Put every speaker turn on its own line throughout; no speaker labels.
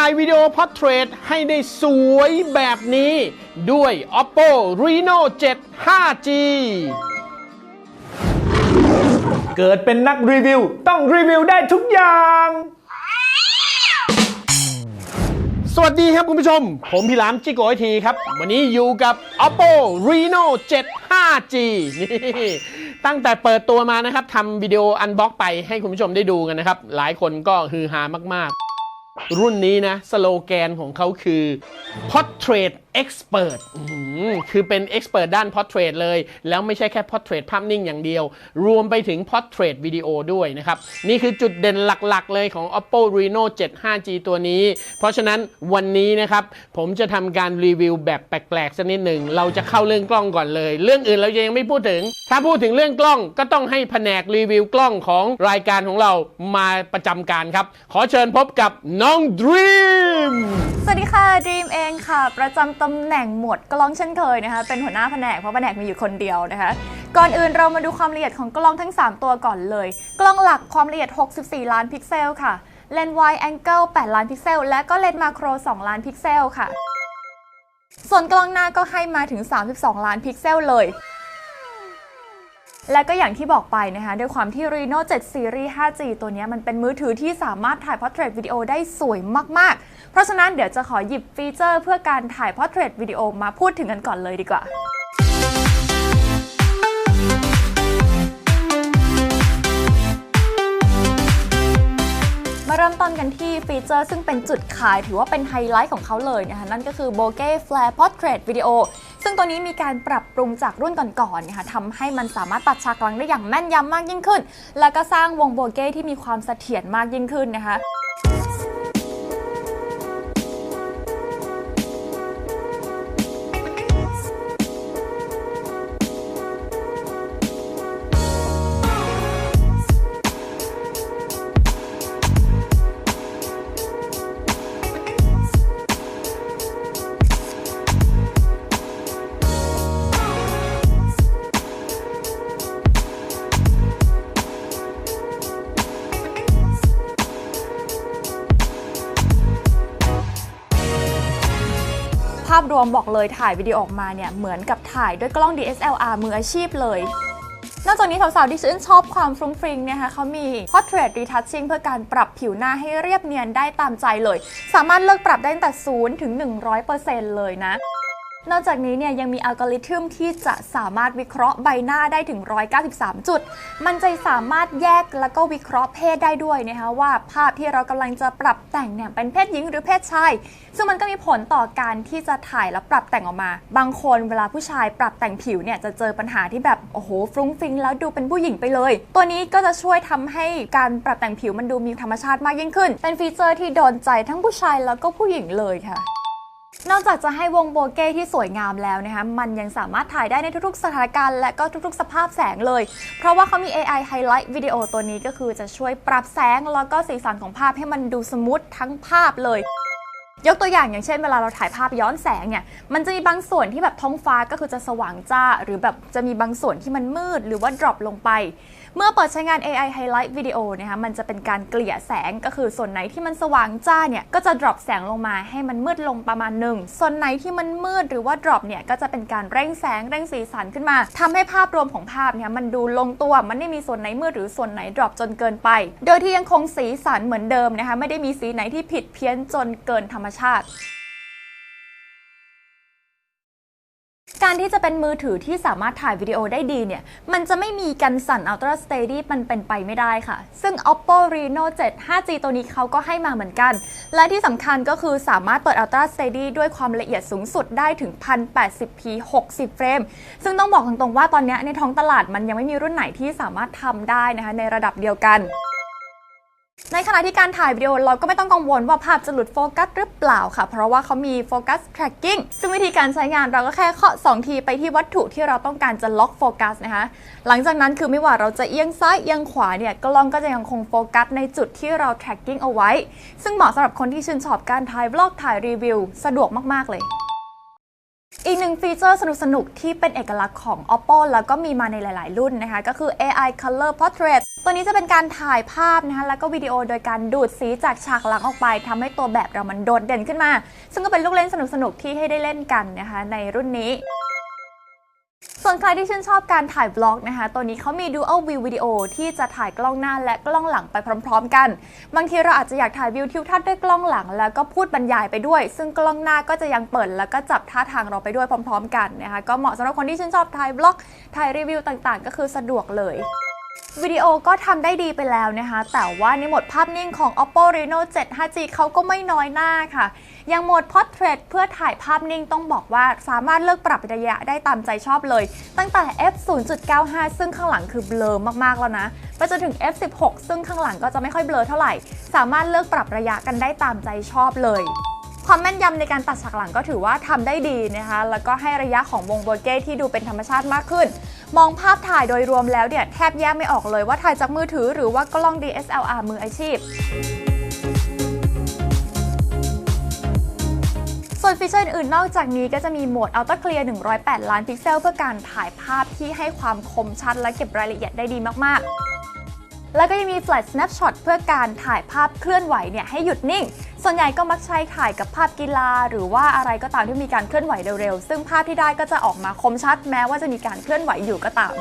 ถ่ายวิดีโอพอร์เทรตให้ได้สวยแบบนี้ ด้วย Oppo Reno 7 5G
เกิดเป็นนักรีวิว ต้องรีวิวได้ทุกอย่าง
สวัสดีครับคุณผู้ชม ผมพี่หลามจิโกไอทีครับ วันนี้อยู่กับ Oppo Reno 7 5G นี่ตั้งแต่เปิดตัวมานะครับทำวิดีโออันบ็อกไปให้คุณผู้ชมได้ดูกันนะครับ หลายคนก็ฮือฮามากๆ รุ่นนี้นะ สโลแกนของเขาคือ Portrait Expert อื้อหือคือเป็น Expert ด้าน Portrait เลย แล้วไม่ใช่แค่ Portrait ภาพนิ่งอย่างเดียว รวมไปถึง Portrait วิดีโอด้วยนะครับ นี่คือจุดเด่นหลักๆ เลยของ Oppo Reno 7 5G ตัวนี้ เพราะฉะนั้นวันนี้นะครับ ผมจะทำการรีวิวแบบแปลกๆสักนิดหนึ่ง เราจะเข้าเรื่องกล้องก่อนเลย เรื่องอื่นเรายังไม่พูดถึง ถ้าพูดถึงเรื่องกล้องก็ต้องให้แผนกรีวิวกล้องของรายการของเรามาประจำการครับ ขอเชิญพบกับน้อง Dream
สวัสดีค่ะดีมเองค่ะ ประจำตำแหน่งหมดกล้องเช่นเคยนะคะเป็นหัวหน้าแผนกเพราะแผนกมีอยู่คนเดียวนะคะ ก่อนอื่นเรามาดูความละเอียดของกล้องทั้ง 3 ตัวก่อนเลย กล้องหลักความละเอียด 64 ล้านพิกเซลค่ะเลนส์ wide angle 8 ล้านพิกเซล และก็เลนส์มาโคร 2 ล้านพิกเซลค่ะ ส่วนกล้องหน้าก็ให้มาถึง 32 ล้านพิกเซลเลย และก็อย่างที่บอกไปนะคะ ด้วยความที่ Reno 7 Series 5G ตัวนี้มันเป็นมือถือที่สามารถถ่าย Portrait วิดีโอได้สวยมาก ๆ เพราะฉะนั้นเดี๋ยวจะขอหยิบฟีเจอร์เพื่อการถ่าย Portrait วิดีโอมาพูดถึงกันก่อนเลยดีกว่ามาเริ่มต้นกันที่ฟีเจอร์ซึ่งเป็นจุดขายถือว่าเป็นไฮไลท์ของเขาเลยนะคะ นั่นก็คือ Bokeh Flare Portrait Video ซึ่งตัวนี้มีการปรับปรุงจากรุ่นก่อนๆนะคะทำให้มันสามารถตัดฉากหลังได้อย่างแม่นยำมากยิ่งขึ้น แล้วก็สร้างวงโบเก้ที่มีความเสถียรมากยิ่งขึ้นนะคะาพรวมบอกเลยถ่ายวิดีโอออกมาเนี่ยเหมือนกับถ่ายด้วยกล้อง DSLR มืออาชีพเลยนอกจากนี้สาวๆที่ชื่นชอบความฟรุ้งฟริงเนี่ยคะเขามี Portrait Retouching เพื่อการปรับผิวหน้าให้เรียบเนียนได้ตามใจเลย สามารถเลือกปรับได้ตั้งแต่0ถึง 100%เลยนะ นอกจากนี้เนี่ยยังมีอัลกอริทึมที่จะสามารถวิเคราะห์ใบหน้าได้ถึง 193 จุด มันจะสามารถแยกแล้วก็วิเคราะห์เพศได้ด้วยนะคะว่าภาพที่เรากำลังจะปรับแต่งเนี่ยเป็นเพศหญิงหรือเพศชาย ซึ่งมันก็มีผลต่อการที่จะถ่ายแล้วปรับแต่งออกมา บางคนเวลาผู้ชายปรับแต่งผิวเนี่ยจะเจอปัญหาที่แบบโอ้โหฟรุ้งฟิ้งแล้วดูเป็นผู้หญิงไปเลย ตัวนี้ก็จะช่วยทำให้การปรับแต่งผิวมันดูมีธรรมชาติมากยิ่งขึ้น เป็นฟีเจอร์ที่โดนใจทั้งผู้ชายแล้วก็ผู้หญิงเลยค่ะ นอกจากจะให้วงโบเก้ที่สวยงามแล้วนะคะ มันยังสามารถถ่ายได้ในทุกๆ สถานการณ์และก็ทุกๆ สภาพแสงเลย เพราะว่าเขามี AI Highlight วิดีโอตัวนี้ก็คือจะช่วยปรับแสงแล้วก็สีสันของภาพให้มันดูสมูททั้งภาพเลยยกตัวอย่างอย่างเช่นเวลาเราถ่ายภาพย้อนแสงเนี่ยมันจะมีบางส่วนที่แบบท้องฟ้าก็คือจะสว่างจ้า หรือแบบจะมีบางส่วนที่มันมืดหรือว่า drop ลงไป เมื่อเปิดใช้งาน AI Highlight Video นะคะมันจะเป็นการเกลี่ยแสงก็คือส่วนไหนที่มันสว่างจ้าเนี่ยก็จะ drop แสงลงมาให้มันมืดลงประมาณหนึ่งส่วนไหนที่มันมืดหรือว่า drop เนี่ยก็จะเป็นการเร่งแสงเร่งสีสันขึ้นมาทำให้ภาพรวมของภาพเนี่ยมันดูลงตัวมันไม่มีส่วนไหนมืดหรือส่วนไหน drop จนเกินไป โดยที่ยังคงสีสันเหมือนเดิมนะคะไม่ได้มีสีไหนที่ผิดเพี้ยนจนเกินธรรมชาติ การที่จะเป็นมือถือที่สามารถถ่ายวิดีโอได้ดีเนี่ย มันจะไม่มีกันสั่น Ultra Steady มันเป็นไปไม่ได้ค่ะ ซึ่ง Oppo Reno 7 5G ตัวนี้เขาก็ให้มาเหมือนกัน และที่สำคัญก็คือสามารถเปิด Ultra Steady ด้วยความละเอียดสูงสุดได้ถึง 1080p 60 เฟรม ซึ่งต้องบอกตรงๆว่าตอนนี้ในท้องตลาดมันยังไม่มีรุ่นไหนที่สามารถทำได้นะคะในระดับเดียวกัน ในขณะที่การถ่ายวิดีโอเราก็ไม่ต้องกังวลว่าภาพจะหลุดโฟกัสหรือเปล่าค่ะ เพราะว่าเขามีโฟกัส tracking ซึ่งวิธีการใช้งานเราก็แค่เคาะ 2 ทีไปที่วัตถุที่เราต้องการจะล็อกโฟกัสนะคะ หลังจากนั้นคือไม่ว่าเราจะเอียงซ้ายเอียงขวาเนี่ยกล้องก็จะยังคงโฟกัสในจุดที่เรา tracking เอาไว้ ซึ่งเหมาะสำหรับคนที่ชื่นชอบการถ่ายบล็อกถ่ายรีวิว สะดวกมากๆเลย อีกหนึ่งฟีเจอร์สนุกๆ ที่เป็นเอกลักษณ์ของ Oppo แล้วก็มีมาในหลาย ๆ รุ่นนะคะ ก็คือ AI Color Portrait ตัวนี้จะเป็นการถ่ายภาพนะคะแล้วก็วิดีโอโดยการดูดสีจากฉากหลังออกไปทำให้ตัวแบบเรามันโดดเด่นขึ้นมา ซึ่งก็เป็นลูกเล่นสนุกๆ ที่ให้ได้เล่นกันนะคะในรุ่นนี้ ส่วนใครที่ชื่นชอบการถ่ายบล็อกนะคะ ตัวนี้เขามี Dual View วิดีโอที่จะถ่ายกล้องหน้าและกล้องหลังไปพร้อม ๆ กัน บางทีเราอาจจะอยากถ่ายวิวทิวทัศน์ด้วยกล้องหลัง แล้วก็พูดบรรยายไปด้วย ซึ่งกล้องหน้าก็จะยังเปิด แล้วก็จับท่าทางเราไปด้วยพร้อม ๆ กันนะคะ ก็เหมาะสำหรับคนที่ชื่นชอบถ่ายบล็อก ถ่ายรีวิวต่างๆ ก็คือสะดวกเลย วิดีโอก็ทำได้ดีไปแล้วนะคะ แต่ว่าในโหมดภาพนิ่งของ Oppo Reno 7 5G เขาก็ไม่น้อยหน้าค่ะย่างโหมด Portrait เพื่อถ่ายภาพนิ่งต้องบอกว่าสามารถเลือกปรับระยะได้ตามใจชอบเลย ตั้งแต่ f 0.95 ซึ่งข้างหลังคือเบลอมากๆแล้วนะ ไปจนถึง f 16ซึ่งข้างหลังก็จะไม่ค่อยเบลอเท่าไหร่ สามารถเลือกปรับระยะกันได้ตามใจชอบเลย ความแม่นยำในการตัดฉากหลังก็ถือว่าทำได้ดีนะคะ แล้วก็ให้ระยะของวงโบเก้ที่ดูเป็นธรรมชาติมากขึ้น มองภาพถ่ายโดยรวมแล้วเนี่ยแทบแยกไม่ออกเลยว่าถ่ายจากมือถือหรือว่ากล้อง DSLR มืออาชีพส่วนฟีเจอร์อื่นนอกจากนี้ก็จะมีโหมด Ultra Clear 108 ล้านพิกเซล เพื่อการถ่ายภาพที่ให้ความคมชัดและเก็บรายละเอียดได้ดีมากๆ แล้วก็ยังมี Flash Snapshot เพื่อการถ่ายภาพเคลื่อนไหวเนี่ยให้หยุดนิ่ง ส่วนใหญ่ก็มักใช้ถ่ายกับภาพกีฬา หรือว่าอะไรก็ตามที่มีการเคลื่อนไหวเร็วๆ ซึ่งภาพที่ได้ก็จะออกมาคมชัดแม้ว่าจะมีการเคลื่อนไหวอยู่ก็ตาม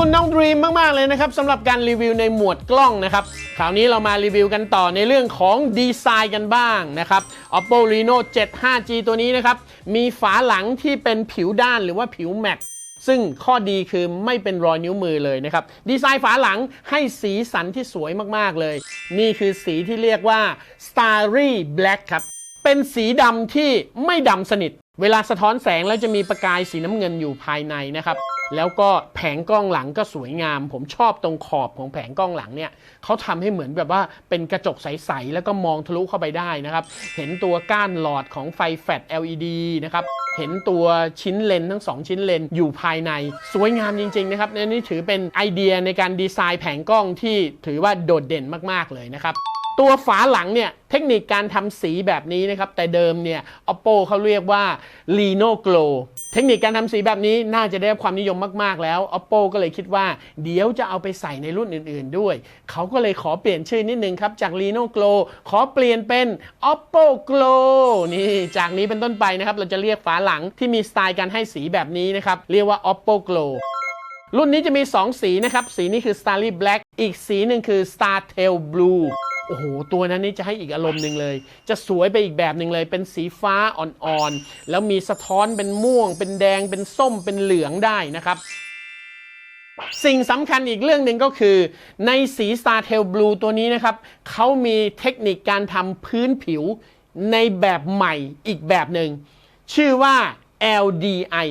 คุณน้องดรีมมาก ๆ เลยนะครับสำหรับการรีวิวในหมวดกล้องนะครับคราวนี้เรามารีวิวกันต่อในเรื่องของดีไซน์กันบ้างนะครับ Oppo Reno 7 5G ตัวนี้นะครับ มีฝาหลังที่เป็นผิวด้านหรือว่าผิวแมตต์ซึ่งข้อดีคือไม่เป็นรอยนิ้วมือเลยนะครับ ดีไซน์ฝาหลังให้สีสันที่สวยมาก ๆ เลย นี่คือสีที่เรียกว่า Starry Black ครับ เป็นสีดำที่ไม่ดำสนิท เวลาสะท้อนแสงแล้วจะมีประกายสีน้ำเงินอยู่ภายในนะครับ แล้วก็แผงกล้องหลังก็สวยงาม ผมชอบตรงขอบของแผงกล้องหลังเนี่ยเขาทำให้เหมือนแบบว่าเป็นกระจกใส ๆ แล้วก็มองทะลุเข้าไปได้นะครับ เห็นตัวก้านหลอดของไฟแฟลช LED นะครับเห็นตัวชิ้นเลนทั้ง 2 ชิ้นเลนอยู่ภายใน สวยงามจริง ๆ นะครับนี่ถือเป็นไอเดียในการดีไซน์แผงกล้องที่ถือว่าโดดเด่นมาก ๆ เลยนะครับตัวฝาหลังเนี่ยเทคนิคการทำสีแบบนี้นะครับ แต่เดิมเนี่ย Oppo เขาเรียกว่า Reno Glow ทคนิคการทำสีแบบนี้น่าจะได้รับความนิยมมาก ๆ แล้ว Oppo ก็เลยคิดว่า เดี๋ยวจะเอาไปใส่ในรุ่นอื่น ๆ ด้วย เขาก็เลยขอเปลี่ยนชื่อนิดนึงครับ จาก Reno Glow ขอเปลี่ยนเป็น Oppo Glow นี่จากนี้เป็นต้นไปนะครับ เราจะเรียกฝาหลังที่มีสไตล์การให้สีแบบนี้นะครับ เรียกว่า Oppo Glow รุ่นนี้จะมี 2 สีนะครับ สีนี้คือ Starry Black อีกสีหนึ่งคือ Star Tail Blue โอ้โหตัวนั้นนี่จะให้อีกอารมณ์หนึ่งเลย จะสวยไปอีกแบบหนึ่งเลย เป็นสีฟ้าอ่อนๆ แล้วมีสะท้อนเป็นม่วง เป็นแดง เป็นส้ม เป็นเหลืองได้นะครับสิ่งสำคัญอีกเรื่องหนึ่งก็คือในสี Star Tail Blue ตัวนี้นะครับ เขามีเทคนิคการทำพื้นผิวในแบบใหม่อีกแบบหนึ่ง ชื่อว่า LDI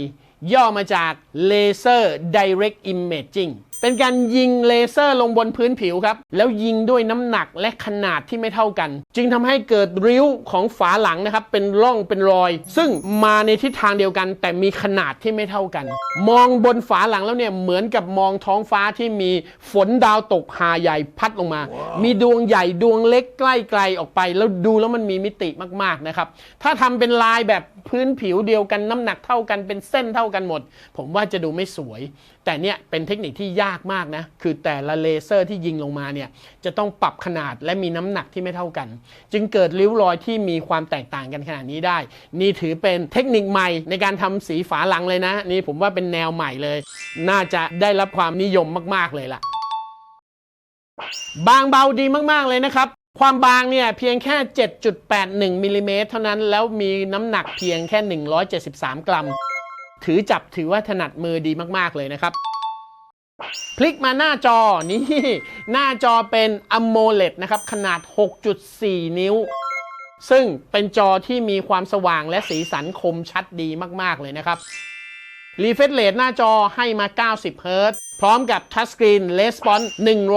ย่อมาจาก Laser Direct Imaging เป็นการยิงเลเซอร์ลงบนพื้นผิวครับ แล้วยิงด้วยน้ำหนักและขนาดที่ไม่เท่ากัน จึงทำให้เกิดริ้วของฝาหลังนะครับ เป็นร่องเป็นรอย ซึ่งมาในทิศทางเดียวกัน แต่มีขนาดที่ไม่เท่ากัน มองบนฝาหลังแล้วเนี่ยเหมือนกับมองท้องฟ้าที่มีฝนดาวตกหาใหญ่พัดลงมามีดวงใหญ่ดวงเล็กใกล้ไกลออกไป แล้วดูแล้วมันมีมิติมากๆนะครับ ถ้าทำเป็นลายแบบพื้นผิวเดียวกันน้ำหนักเท่ากันเป็นเส้นเท่ากันหมด ผมว่าจะดูไม่สวย แต่เนี่ยเป็นเทคนิคที่ยากมากนะ คือแต่ละเลเซอร์ที่ยิงลงมาเนี่ยจะต้องปรับขนาดและมีน้ำหนักที่ไม่เท่ากัน จึงเกิดริ้วรอยที่มีความแตกต่างกันขนาดนี้ได้ นี่ถือเป็นเทคนิคใหม่ในการทำสีฝาหลังเลยนะ นี่ผมว่าเป็นแนวใหม่เลย น่าจะได้รับความนิยมมาก ๆเลยล่ะ บางเบาดีมากๆเลยนะครับความบางเนี่ยเพียงแค่ 7.81มิลลิเมตรเท่านั้นแล้วมีน้ำหนักเพียงแค่ 173 กรัม ถือจับถือว่าถนัดมือดีมาก ๆ เลยนะครับ พลิกมาหน้าจอนี่หน้าจอเป็น AMOLED นะครับ ขนาด 6.4 นิ้ว ซึ่งเป็นจอที่มีความสว่างและสีสันคมชัดดีมาก ๆ เลยนะครับรีเฟรชเรทหน้าจอให้มา 90เฮิรตซ์พร้อมกับทัชสกรีนレスปอน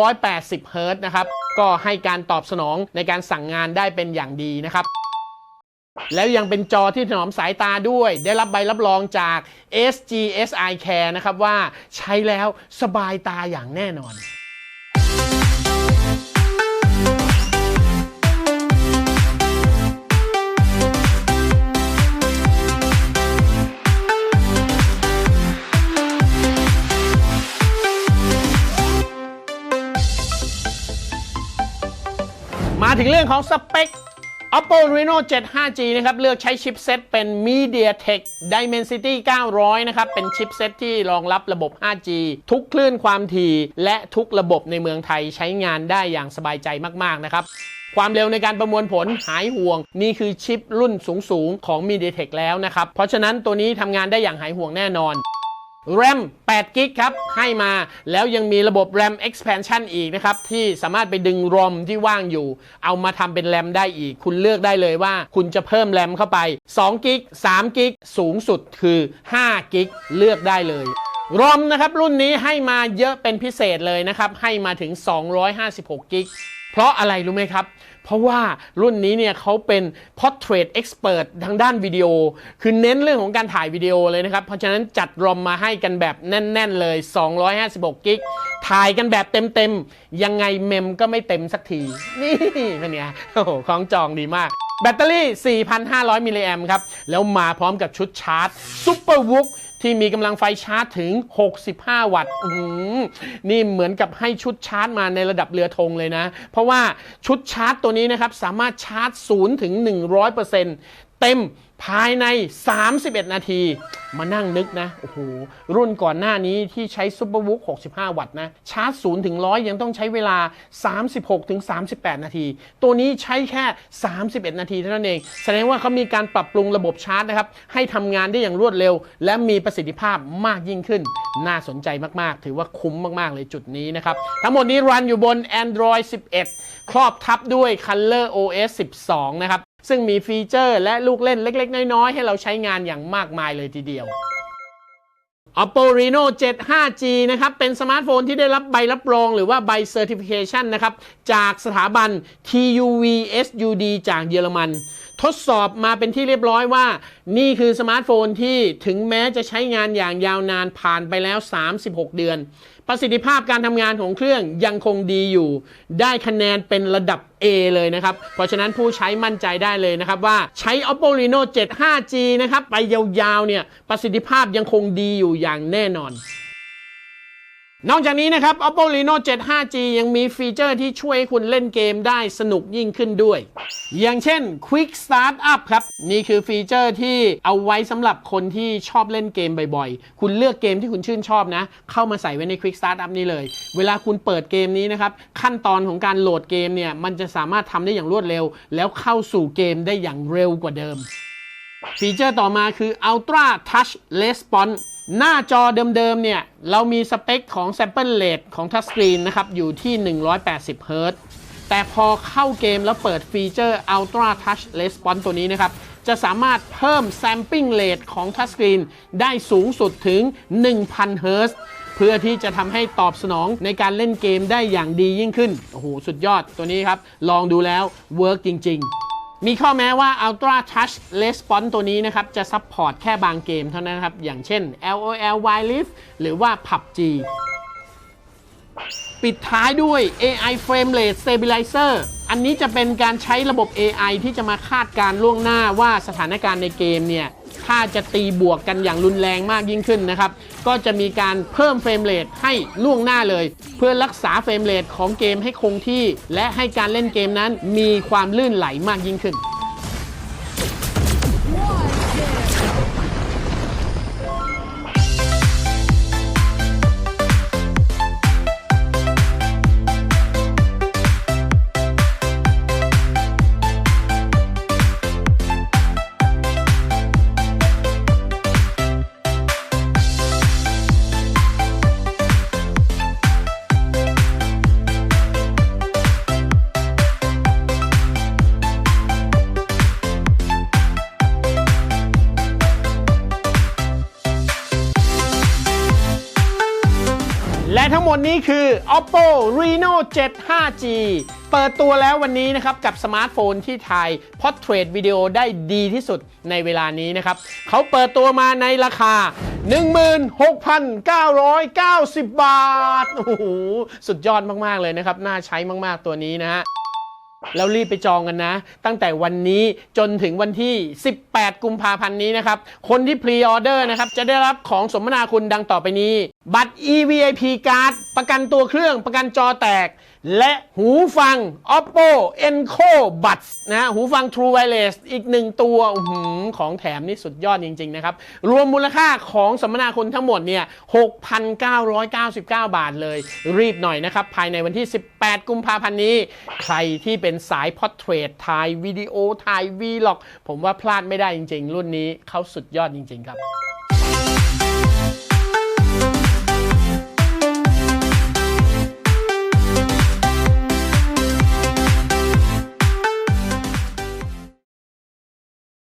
180เฮิรตซ์นะครับ ก็ให้การตอบสนองในการสั่งงานได้เป็นอย่างดีนะครับ แล้วยังเป็นจอที่ถนอมสายตาด้วย ได้รับใบรับรองจาก SGSI Care นะครับว่าใช้แล้วสบายตาอย่างแน่นอนมาถึงเรื่องของสเปค Oppo Reno 7 5G นะครับ เลือกใช้ชิปเซตเป็น MediaTek Dimensity 900 นะครับ เป็นชิปเซตที่รองรับระบบ 5G ทุกคลื่นความถี่ และทุกระบบในเมืองไทยใช้งานได้อย่างสบายใจมาก ๆ นะครับความเร็วในการประมวลผลหายห่วง นี่คือชิปรุ่นสูง ๆ ของ MediaTek แล้วนะครับ เพราะฉะนั้นตัวนี้ทำงานได้อย่างหายห่วงแน่นอน RAM 8กิกครับ ให้มาแล้วยังมีระบบ RAM expansion อีกนะครับ ที่สามารถไปดึง ROM ที่ว่างอยู่ เอามาทำเป็น RAM ได้อีก คุณเลือกได้เลยว่า คุณจะเพิ่ม RAM เข้าไป2กิก3กิกสูงสุดคือ5กิกเลือกได้เลย ROM นะครับ รุ่นนี้ให้มาเยอะเป็นพิเศษเลยนะครับ ให้มาถึง 256กิกเพราะอะไรรู้ไหมครับ เพราะว่ารุ่นนี้เนี่ยเขาเป็น portrait expert ทางด้านวิดีโอ คือเน้นเรื่องของการถ่ายวิดีโอเลยนะครับ เพราะฉะนั้นจัดรอมมาให้กันแบบแน่น ๆ เลย 256 กิก ถ่ายกันแบบเต็ม ๆ ยังไงเมมก็ไม่เต็มสักที นี่เป็นไงโอ้โหของจองดีมากแบตเตอรี่ 4,500 มิลลิแอมครับ แล้วมาพร้อมกับชุดชาร์จ Super w o o k ที่มีกำลังไฟชาร์จถึง 65 วัตต์นี่เหมือนกับให้ชุดชาร์จมาในระดับเรือธงเลยนะ เพราะว่าชุดชาร์จตัวนี้นะครับ สามารถชาร์จ 0 ถึง 100%เต็ม ภายใน 31 นาที มานั่งนึกนะ โอ้โห รุ่นก่อนหน้านี้ที่ใช้ Super w o o 65 วัตต์นะ ชาร์จ0ถึง100 ยังต้องใช้เวลา 36ถึง38 นาที ตัวนี้ใช้แค่ 31 นาทีเท่านั้นเอง แสดงว่าเขามีการปรับปรุงระบบชาร์จนะครับ ให้ทำงานได้อย่างรวดเร็ว และมีประสิทธิภาพมากยิ่งขึ้น น่าสนใจมาก ๆ ถือว่าคุ้มมาก ๆ เลยจุดนี้นะครับ ทั้งหมดนี้รันอยู่บน Android 11 ครอบทับด้วย Color OS 12 นะครับซึ่งมีฟีเจอร์และลูกเล่นเล็ก ๆ น้อยๆ ให้เราใช้งานอย่างมากมายเลยทีเดียว Oppo Reno 7 5G นะครับ เป็นสมาร์ทโฟนที่ได้รับใบรับรองหรือว่าใบ Certification นะครับ จากสถาบัน TUV SUD จากเยอรมัน ทดสอบมาเป็นที่เรียบร้อยว่า นี่คือสมาร์ทโฟนที่ถึงแม้จะใช้งานอย่างยาวนานผ่านไปแล้ว 36 เดือน ประสิทธิภาพการทำงานของเครื่องยังคงดีอยู่ ได้คะแนนเป็นระดับ A เลยนะครับ เพราะฉะนั้นผู้ใช้มั่นใจได้เลยนะครับว่าใช้ Oppo Reno 7 5G นะครับ ไปยาวๆเนี่ยประสิทธิภาพยังคงดีอยู่อย่างแน่นอน นอกจากนี้นะครับ Oppo Reno 7 5G ยังมีฟีเจอร์ที่ช่วยให้คุณเล่นเกมได้สนุกยิ่งขึ้นด้วย อย่างเช่น Quick Start Up ครับ นี่คือฟีเจอร์ที่เอาไว้สำหรับคนที่ชอบเล่นเกมบ่อยๆ คุณเลือกเกมที่คุณชื่นชอบนะ เข้ามาใส่ไว้ใน Quick Start Up นี่เลย เวลาคุณเปิดเกมนี้นะครับ ขั้นตอนของการโหลดเกมเนี่ย มันจะสามารถทำได้อย่างรวดเร็ว แล้วเข้าสู่เกมได้อย่างเร็วกว่าเดิม ฟีเจอร์ต่อมาคือ Ultra Touch Response หน้าจอเดิมๆเนี่ย เรามีสเปคของ Sample Rate ของ Touchscreen นะครับ อยู่ที่ 180 Hz แต่พอเข้าเกมแล้วเปิดฟีเจอร์ Ultra Touch Response ตัวนี้นะครับ จะสามารถเพิ่ม Sampling Rate ของ Touchscreen ได้สูงสุดถึง 1,000 Hz เพื่อที่จะทำให้ตอบสนองในการเล่นเกมได้อย่างดียิ่งขึ้น โอ้โห สุดยอดตัวนี้ครับ ลองดูแล้วเวิร์กจริง ๆ มีข้อแม้ว่า Ultra Touch Response ตัวนี้นะครับ จะซัพพอร์ตแค่บางเกมเท่านั้นครับ อย่างเช่น LOL Wild Rift หรือว่า PUBG ปิดท้ายด้วย AI Frame Rate Stabilizer อันนี้จะเป็นการใช้ระบบ AI ที่จะมาคาดการล่วงหน้าว่าสถานการณ์ในเกมเนี่ย ถ้าจะตีบวกกันอย่างรุนแรงมากยิ่งขึ้นนะครับ ก็จะมีการเพิ่มเฟรมเรทให้ล่วงหน้าเลย เพื่อรักษาเฟรมเรทของเกมให้คงที่ และให้การเล่นเกมนั้นมีความลื่นไหลมากยิ่งขึ้น นี่คือ Oppo Reno 7 5G เปิดตัวแล้ววันนี้นะครับ กับสมาร์ทโฟนที่ถ่ายพอ r t เทร t วิดีโอได้ดีที่สุดในเวลานี้นะครับ เขาเปิดตัวมาในราคา 16,990 บาท โอ้โห สุดยอดมาก ๆ เลยนะครับ น่าใช้มาก ๆ ตัวนี้นะฮะ แล้วรีบไปจองกันนะ ตั้งแต่วันนี้จนถึงวันที่ 18 กุมภาพันธ์นี้นะครับ คนที่พรีออเดอร์นะครับ จะได้รับของสมนาคุณดังต่อไปนี้ บัตร EVIP card ประกันตัวเครื่องประกันจอแตก และหูฟัง Oppo Enco Buds นะหูฟัง True Wireless อีกหนึ่งตัวของแถมนี่สุดยอดจริง ๆ นะครับ รวมมูลค่าของสมนาคุณทั้งหมดเนี่ย 6,999 บาทเลย รีบหน่อยนะครับ ภายในวันที่ 18 กุมภาพันธ์นี้ ใครที่เป็นสายพอ r t เทรตถ่ายวิดีโอถ่ายวีล็อก ผมว่าพลาดไม่ได้จริง ๆ รุ่นนี้เขาสุดยอดจริง ๆ ครับ